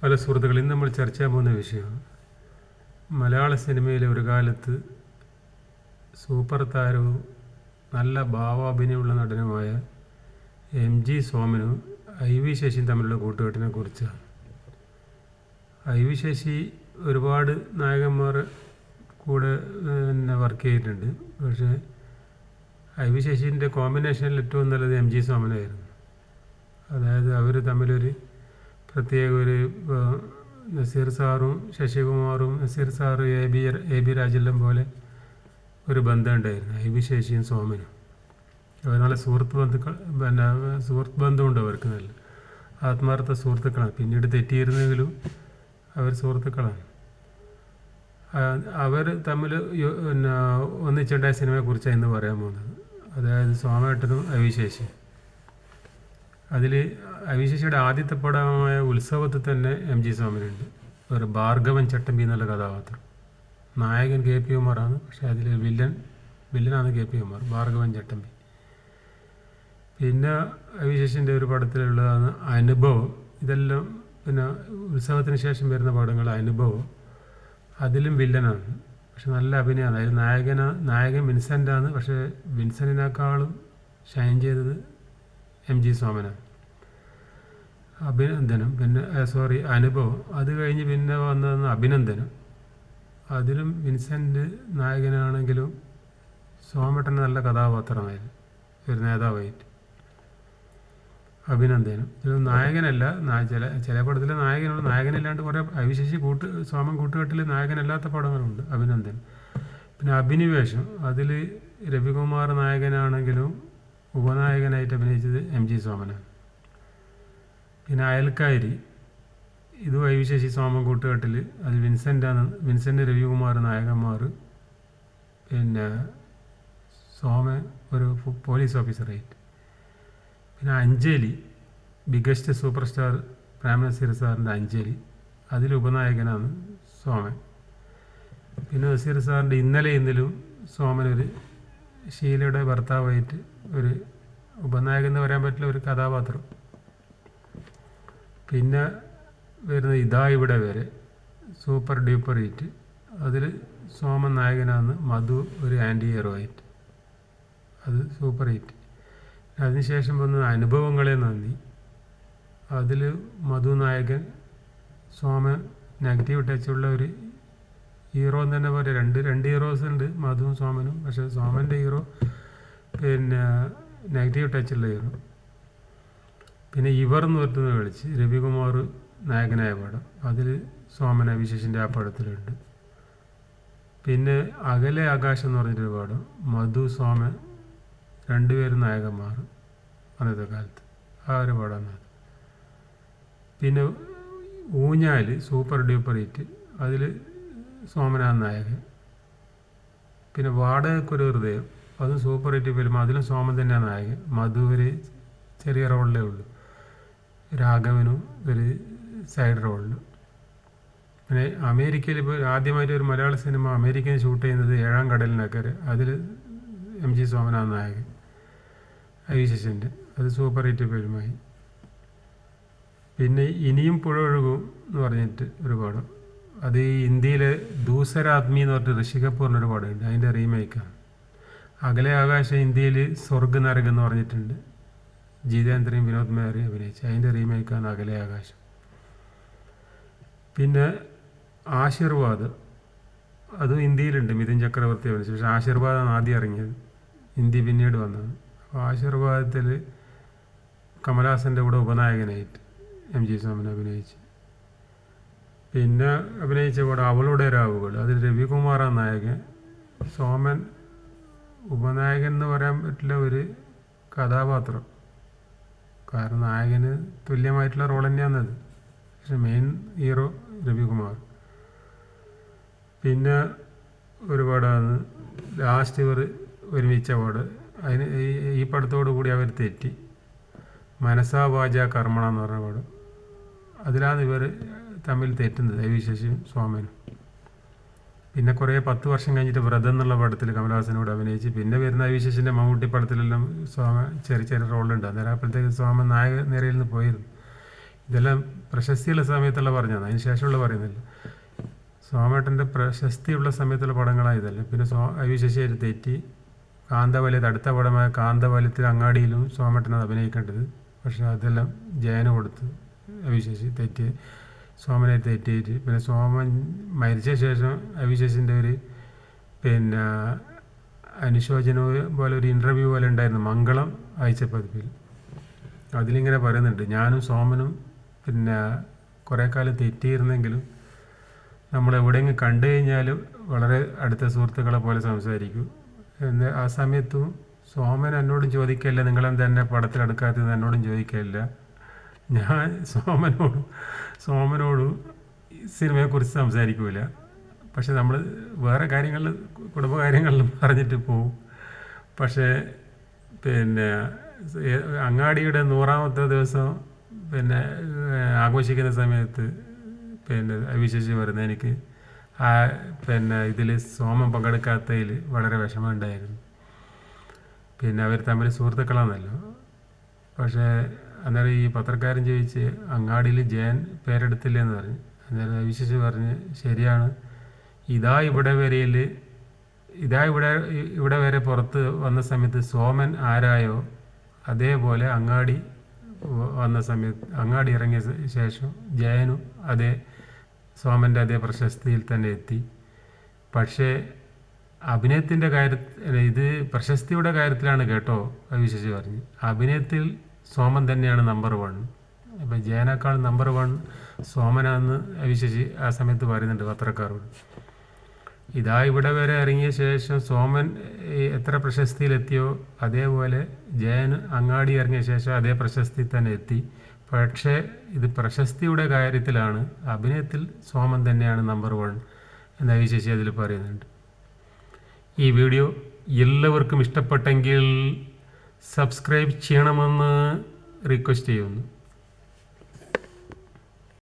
പല സുഹൃത്തുക്കൾ ഇന്ന് നമ്മൾ ചർച്ച ചെയ്യാൻ പോകുന്ന വിഷയം മലയാള സിനിമയിലെ ഒരു കാലത്ത് സൂപ്പർ താരവും നല്ല ഭാവാഭിനയമുള്ള നടനുമായ എം ജി സോമനും ഐ വി ശശിയും തമ്മിലുള്ള കൂട്ടുകെട്ടിനെ കുറിച്ചാണ്. ഐ വി ശശി ഒരുപാട് നായകന്മാർ കൂടെ പിന്നെ വർക്ക് ചെയ്തിട്ടുണ്ട്. പക്ഷേ ഐ വി ശശീന്റെ കോമ്പിനേഷനിൽ ഏറ്റവും നല്ലത് എം ജി സോമനായിരുന്നു. അതായത് അവർ തമ്മിലൊരു പ്രത്യേക ഒരു നസീർ സാറും ശശികുമാറും Nazir sir A B A B രാജെല്ലാം പോലെ ഒരു ബന്ധം ഉണ്ടായിരുന്നു ഐ ബി ശശിയും സോമനും. അവർ നല്ല സുഹൃത്ത് ബന്ധുക്കൾ പിന്നെ സുഹൃത്ത് ബന്ധമുണ്ട് അവർക്ക് നല്ല. ആത്മാർത്ഥ സുഹൃത്തുക്കളാണ്. പിന്നീട് തെറ്റിയിരുന്നെങ്കിലും അവർ സുഹൃത്തുക്കളാണ്. അവർ തമ്മിൽ പിന്നെ ഒന്നിച്ചുണ്ടായ സിനിമയെക്കുറിച്ചാണ് ഇന്ന് പറയാൻ പോകുന്നത്. അതായത് സോമേട്ടനും അവിശേഷി അതിൽ അവിശേഷിയുടെ ആദ്യത്തെ പടമായ ഉത്സവത്തിൽ തന്നെ എം ജി സ്വാമിനുണ്ട്. ഒരു ഭാർഗവൻ ചട്ടമ്പി എന്നുള്ള കഥാപാത്രം. നായകൻ കെ പി കുമാറാണ് പക്ഷേ അതിൽ വില്ലൻ വില്ലനാണ് കെ പി കുമാർ ഭാർഗവൻ ചട്ടമ്പി. പിന്നെ അവിശേഷിന്റെ ഒരു പടത്തിലുള്ളതാണ് അനുഭവം. ഇതെല്ലാം പിന്നെ ഉത്സവത്തിന് ശേഷം വരുന്ന പടങ്ങൾ അനുഭവം. അതിലും വില്ലനാണ്. പക്ഷെ നല്ല അഭിനയമാണ്. അതിൽ നായകനാ നായകൻ വിൻസെന്റാണ് പക്ഷേ വിൻസെന്റിനേക്കാളും ഷൈൻ ചെയ്തത് എം ജി സോമനാണ് അഭിനന്ദനം പിന്നെ സോറി അനുഭവം അത് കഴിഞ്ഞ് പിന്നെ വന്നതെന്ന് അഭിനന്ദനം അതിലും വിൻസെന്റ് നായകനാണെങ്കിലും സോമട്ടൻ നല്ല കഥാപാത്രമായിരുന്നു ഒരു നേതാവായിട്ട്. അഭിനന്ദനം ഇതിൽ നായകനല്ല. ചില ചില പടത്തിൽ നായകനുള്ള നായകനില്ലാണ്ട് കുറേ അവിശേഷി കൂട്ട് സോമൻ കൂട്ടുകെട്ടിൽ നായകനല്ലാത്ത പടങ്ങളുണ്ട് അഭിനന്ദൻ പിന്നെ അഭിനിവേശം അതിൽ രവികുമാർ നായകനാണെങ്കിലും ഉപനായകനായിട്ട് അഭിനയിച്ചത് എം ജി സോമനാണ്. പിന്നെ അയൽക്കാരി ഇത് വൈവിശേഷി സോമൻ കൂട്ടുകെട്ടിൽ അത് വിൻസെന്റാണ് വിൻസെന്റ് രവികുമാർ നായകന്മാർ പിന്നെ സോമൻ ഒരു പോലീസ് ഓഫീസറായിട്ട്. പിന്നെ Anjali biggest super star Prem Nazir സാറിന്റെ അഞ്ജലി അതിൽ ഉപനായകനാണ് സോമൻ. പിന്നെ നസീർ സാറിന്റെ ഇന്നലെ ഇന്നലും സോമൻ ഒരു ഷീലയുടെ ഭർത്താവായിട്ട് ഒരു ഉപനായകൻ എന്ന് പറയാൻ പറ്റില്ല ഒരു കഥാപാത്രം. പിന്നെ വരുന്ന ഇതാ ഇവിടെ വരെ സൂപ്പർ ഡ്യൂപ്പർ ഹിറ്റ്. അതിൽ സോമൻ നായകനാണ് മധു ഒരു ആന്റി ഹീറോ ആയിട്ട്. അത് സൂപ്പർ ഹിറ്റ്. അതിനുശേഷം വന്ന അനുഭവങ്ങളെ നന്ദി. അതിൽ മധു നായകൻ സോമൻ നെഗറ്റീവ് ടച്ചുള്ള ഒരു ഹീറോ എന്ന് തന്നെ പറയാം. രണ്ട് രണ്ട് ഹീറോസ് ഉണ്ട് മധുവും സോമനും. പക്ഷേ സോമന്റെ ഹീറോ പിന്നെ നെഗറ്റീവ് ടച്ച് ഹീറോ പിന്നെ ഇവർ എന്ന് പറഞ്ഞത് കളിച്ച് രവികുമാർ നായകനായ പടം. അതിൽ സോമന വിശേഷിന്റെ ആ പടത്തിലുണ്ട്. പിന്നെ അകലെ ആകാശം എന്ന് പറഞ്ഞിട്ടൊരു പടം. മധു സോമൻ രണ്ടുപേരും നായകന്മാർ അന്നത്തെ കാലത്ത്. ആ ഒരു പടമാണ് പിന്നെ ഊഞ്ഞാൽ സൂപ്പർ ഡ്യൂപ്പർ ഹിറ്റ്. അതിൽ സോമനാഥ് നായകൻ. പിന്നെ വാടകയ്ക്കൊരു ഹൃദയം. അതും സൂപ്പർ ഹിറ്റ് ഫിലിം അതിലും സോമൻ തന്നെയാണ് നായകൻ. മധു ഒരു ചെറിയ റോളിലേ ഉള്ളൂ. രാഘവനും ഒരു സൈഡ് റോളിൽ പിന്നെ അമേരിക്കയിൽ ഇപ്പോൾ ആദ്യമായിട്ട് ഒരു മലയാള സിനിമ അമേരിക്കയിൽ ഷൂട്ട് ചെയ്യുന്നത് ഏഴാം കടലിനക്കരെ അതിൽ എം ജി സോമനാഥ് നായകൻ. ഐ ശശിന്റെ അത് സൂപ്പർ ഹിറ്റ് ഫിലിമായി പിന്നെ ഇനിയും പുഴ ഒഴുകും എന്ന് പറഞ്ഞിട്ട് ഒരു പടം. അത് ഇന്ത്യയിലെ ദൂസരാത്മി എന്ന് പറഞ്ഞിട്ട് ഋഷി കപൂറിന്റെ ഒരു പടമുണ്ട്. അതിന്റെ റീമേക്കാണ്. അകലെ ആകാശം ഇന്ത്യയിൽ സ്വർഗ് നരകം എന്ന് പറഞ്ഞിട്ടുണ്ട്. ജിതേന്ദ്രയും വിനോദ് മേറി അഭിനയിച്ച്. അതിന്റെ റീമേക്കാണ് അകലെ ആകാശം പിന്നെ ആശീർവാദ്. അതും ഇന്ത്യയിലുണ്ട് മിഥുൻ ചക്രവർത്തി അഭിനയിച്ചു. പക്ഷേ ആശീർവാദാണ് ആദ്യം ഇറങ്ങിയത്. ഹിന്ദി പിന്നീട് വന്നത്. അപ്പോൾ ആശീർവാദത്തിൽ കമലഹാസന്റെ കൂടെ ഉപനായകനായിട്ട് എം ജി സോമൻ അഭിനയിച്ച്. പിന്നെ അഭിനയിച്ച കൂടെ അവളുടെ രാവുകൾ. അതിൽ രവികുമാറാണ് നായകൻ. സോമൻ ഉപനായകൻ എന്ന് പറയാൻ പറ്റില്ല ഒരു കഥാപാത്രം. കാരണം നായകന് തുല്യമായിട്ടുള്ള റോൾ തന്നെയാണ് അത്. പക്ഷെ മെയിൻ ഹീറോ രവികുമാർ. പിന്നെ ഒരു പടമാണ് ലാസ്റ്റ് ഇവർ ഒരുമിച്ച പാട് അതിന് ഈ- പടത്തോടു കൂടി അവർ തെറ്റി. മനസാ വാച കർമ്മണ എന്ന് പറഞ്ഞ പാട്. അതിലാണ് ഇവർ തമ്മിൽ തെറ്റുന്നത്. രവിശേഷിയും സോമനും പിന്നെ കുറേ പത്ത് വർഷം കഴിഞ്ഞിട്ട് വ്രതം എന്നുള്ള പടത്തിൽ കമലഹാസനോട് അഭിനയിച്ച് പിന്നെ വരുന്ന വിശേഷിന്റെ മമ്മൂട്ടി പടത്തിലെല്ലാം സ്വാമി ചെറിയ ചെറിയ റോളുണ്ട്. അന്നേരം അപ്പോഴത്തേക്ക് സ്വാമി നായക നിരയിൽ നിന്ന് പോയിരുന്നു. ഇതെല്ലാം പ്രശസ്തിയുള്ള സമയത്തുള്ള പറഞ്ഞതാണ് അതിന് ശേഷമുള്ള പറയുന്നില്ല. സോമേട്ടന്റെ പ്രശസ്തിയുള്ള സമയത്തുള്ള പടങ്ങളാണ് ഇതെല്ലാം. പിന്നെ സോ അവിശേഷി ശശിയായിട്ട് തെറ്റി കാന്തവലയത്ത് അടുത്ത പടമായ കാന്തവലയത്തിൽ അങ്ങാടിയിലും സോമേട്ടനത് അഭിനയിക്കേണ്ടത്. പക്ഷേ അതെല്ലാം ജയന കൊടുത്ത് അവിശേഷി തെറ്റി. സോമനെ തെറ്റിയിട്ട്. പിന്നെ സോമൻ മരിച്ച ശേഷം അവിശേഷിന്റെ ഒരു പിന്നെ അനുശോചന പോലെ ഒരു ഇന്റർവ്യൂ പോലെ ഉണ്ടായിരുന്നു മംഗളം ആഴ്ചപ്പതിപ്പിൽ. അതിലിങ്ങനെ പറയുന്നുണ്ട് ഞാനും സോമനും പിന്നെ കുറേ കാലം തെറ്റിയിരുന്നെങ്കിലും നമ്മൾ എവിടെയെങ്കിലും കണ്ടു കഴിഞ്ഞാൽ വളരെ അടുത്ത സുഹൃത്തുക്കളെ പോലെ സംസാരിക്കും. എന്ന് ആ സമയത്തും സോമൻ എന്നോടും ചോദിക്കില്ല നിങ്ങളെന്താ എന്നെ പടത്തിലെടുക്കാത്തത്? എന്നോടും ചോദിക്കില്ല ഞാൻ സോമനോടും സോമനോടും സിനിമയെക്കുറിച്ച് സംസാരിക്കില്ല പക്ഷെ നമ്മൾ വേറെ കാര്യങ്ങളിൽ കുടുംബകാര്യങ്ങളിലും പറഞ്ഞിട്ട് പോവും. പക്ഷേ പിന്നെ അങ്ങാടിയുടെ നൂറാമത്തെ ദിവസം പിന്നെ ആഘോഷിക്കുന്ന സമയത്ത് പിന്നെ വിശ്വസിച്ച് വരുന്നത് എനിക്ക് ആ പിന്നെ ഇതിൽ സോമം പങ്കെടുക്കാത്തതിൽ വളരെ വിഷമമുണ്ടായിരുന്നു പിന്നെ അവർ തമ്മിൽ സുഹൃത്തുക്കളാണല്ലോ പക്ഷേ അന്നേരം ഈ പത്രക്കാരൻ ചോദിച്ച് അങ്ങാടിയിൽ ജയൻ പേരെടുത്തില്ല എന്ന് പറഞ്ഞു. അന്നേരം വിശ്വസിച്ച് പറഞ്ഞ് ശരിയാണ്. ഇതാ ഇവിടെ വരെയിൽ ഇതാ ഇവിടെ ഇവിടെ വരെ പുറത്ത് വന്ന സമയത്ത് സോമൻ ആരായോ അതേപോലെ അങ്ങാടി വന്ന സമയത്ത് അങ്ങാടി ഇറങ്ങിയ ശേഷം ജയനും അതേ സോമന്റെ അതേ പ്രശസ്തിയിൽ തന്നെ എത്തി. പക്ഷേ അഭിനയത്തിന്റെ കാര്യത്തിൽ ഇത് പ്രശസ്തിയുടെ കാര്യത്തിലാണ് കേട്ടോ വിശ്വസിച്ച് പറഞ്ഞ്. അഭിനയത്തിൽ സോമൻ തന്നെയാണ് നമ്പർ വൺ അപ്പം ജയനേക്കാൾ നമ്പർ വൺ സോമനാന്ന് വിശ്വസി ആ സമയത്ത് പറയുന്നുണ്ട് പത്രക്കാരോട്. ഇതാ ഇവിടെ വരെ ഇറങ്ങിയ ശേഷം സോമൻ എത്ര പ്രശസ്തിയിലെത്തിയോ അതേപോലെ ജയൻ അങ്ങാടി ഇറങ്ങിയ ശേഷം അതേ പ്രശസ്തി തന്നെ എത്തി. പക്ഷേ ഇത് പ്രശസ്തിയുടെ കാര്യത്തിലാണ്. അഭിനയത്തിൽ സോമൻ തന്നെയാണ് നമ്പർ വൺ എന്ന വിശേഷി അതിൽ പറയുന്നുണ്ട്. ഈ വീഡിയോ എല്ലാവർക്കും ഇഷ്ടപ്പെട്ടെങ്കിൽ സബ്സ്ക്രൈബ് ചെയ്യണമെന്ന് റിക്വസ്റ്റ് ചെയ്യുന്നു.